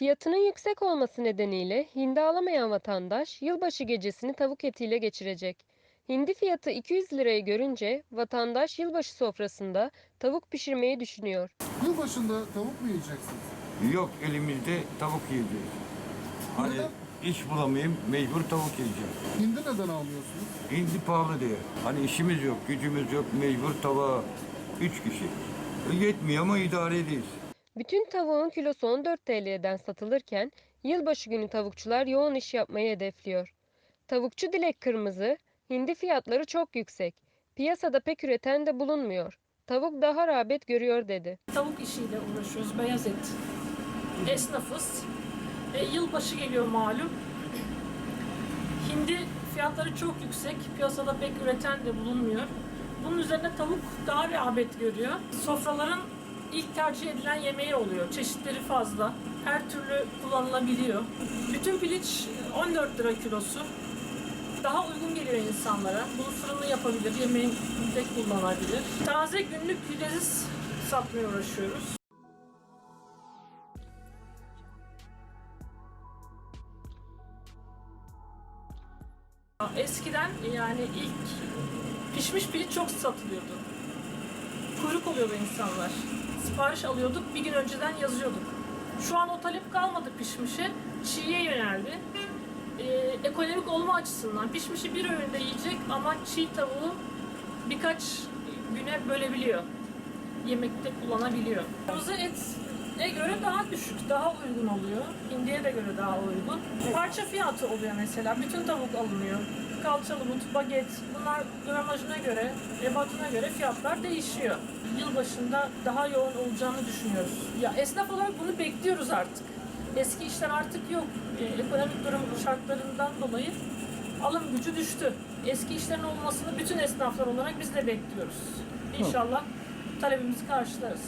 Fiyatının yüksek olması nedeniyle hindi alamayan vatandaş yılbaşı gecesini tavuk etiyle geçirecek. Hindi fiyatı 200 lirayı görünce vatandaş yılbaşı sofrasında tavuk pişirmeyi düşünüyor. Yılbaşında tavuk mu yiyeceksiniz? Yok elimizde tavuk yiyeceğiz. Hani Neden? iş bulamayayım mecbur tavuk yiyeceğim. Hindi neden almıyorsunuz? Hindi pahalı diye. Hani işimiz yok, gücümüz yok, mecbur tava. Üç kişi. Yetmiyor ama idare edeyiz. Bütün tavuğun kilosu 14 TL'den satılırken yılbaşı günü tavukçular yoğun iş yapmayı hedefliyor. Tavukçu Dilek Kırmızı, hindi fiyatları çok yüksek. Piyasada pek üreten de bulunmuyor. Tavuk daha rağbet görüyor dedi. Tavuk işiyle uğraşıyoruz, beyaz et. Esnafız. E, yılbaşı geliyor malum. Hindi fiyatları çok yüksek. Piyasada pek üreten de bulunmuyor. Bunun üzerine tavuk daha rağbet görüyor. Sofraların ilk tercih edilen yemeği oluyor. Çeşitleri fazla. Her türlü kullanılabiliyor. Bütün piliç 14 lira kilosu. Daha uygun geliyor insanlara. Bunu fırında yapabilir, yemeğinde kullanabilir. Taze günlük leziz satmaya uğraşıyoruz. Eskiden yani ilk pişmiş piliç çok satılıyordu. Kuyruk oluyordu insanlar. Sipariş alıyorduk, bir gün önceden yazıyorduk. Şu an o talep kalmadı pişmişe, çiğye yöneldi. Ee, ekonomik olma açısından pişmişi bir öğünde yiyecek ama çiğ tavuğu birkaç güne bölebiliyor. Yemekte kullanabiliyor. Kırmızı ete göre daha düşük, daha uygun oluyor. Hindiye de göre daha uygun. Parça fiyatı oluyor mesela. Bütün tavuk alınıyor. Kalçalı but, baget. Bunlar gramajına göre, ebatına göre fiyatlar değişiyor. Yılbaşında daha yoğun olacağını düşünüyoruz. Ya esnaf olarak bunu bekliyoruz artık. Eski işler artık yok. Ee, ekonomik durum şartlarından dolayı alım gücü düştü. Eski işlerin olmasını bütün esnaflar olarak biz de bekliyoruz. İnşallah talebimizi karşılarız.